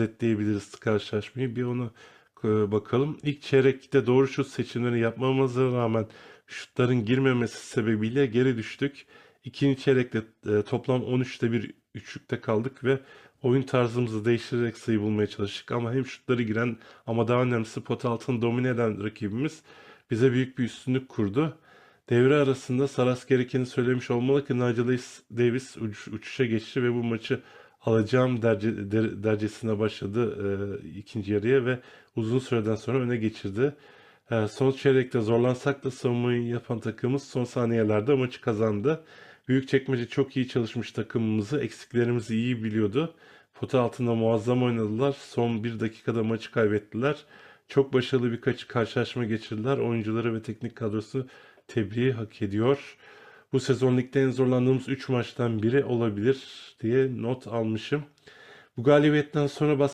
özetleyebiliriz karşılaşmayı. Bir onu e, bakalım. İlk çeyrekte doğru şut seçimlerini yapmamıza rağmen şutların girmemesi sebebiyle geri düştük. İkinci çeyrekte e, toplam 13'te bir üçlükte kaldık ve oyun tarzımızı değiştirerek sayı bulmaya çalıştık. Ama hem şutları giren ama daha önemlisi pot altını domine eden rakibimiz bize büyük bir üstünlük kurdu. Devre arasında Saras gerekeni söylemiş olmalı ki Nigel Davis uç- uçuşa geçti ve bu maçı alacağım derce, der- dercesine başladı e, ikinci yarıya ve uzun süreden sonra öne geçirdi. E, son çeyrekte zorlansak da savunmayı yapan takımımız son saniyelerde maçı kazandı. Büyükçekmece çok iyi çalışmış takımımızı, eksiklerimizi iyi biliyordu. Pota altında muazzam oynadılar. Son bir dakikada maçı kaybettiler. Çok başarılı birkaç karşılaşma geçirdiler. Oyuncuları ve teknik kadrosu tebriği hak ediyor. Bu sezon ligde en zorlandığımız 3 maçtan biri olabilir diye not almışım. Bu galibiyetten sonra bas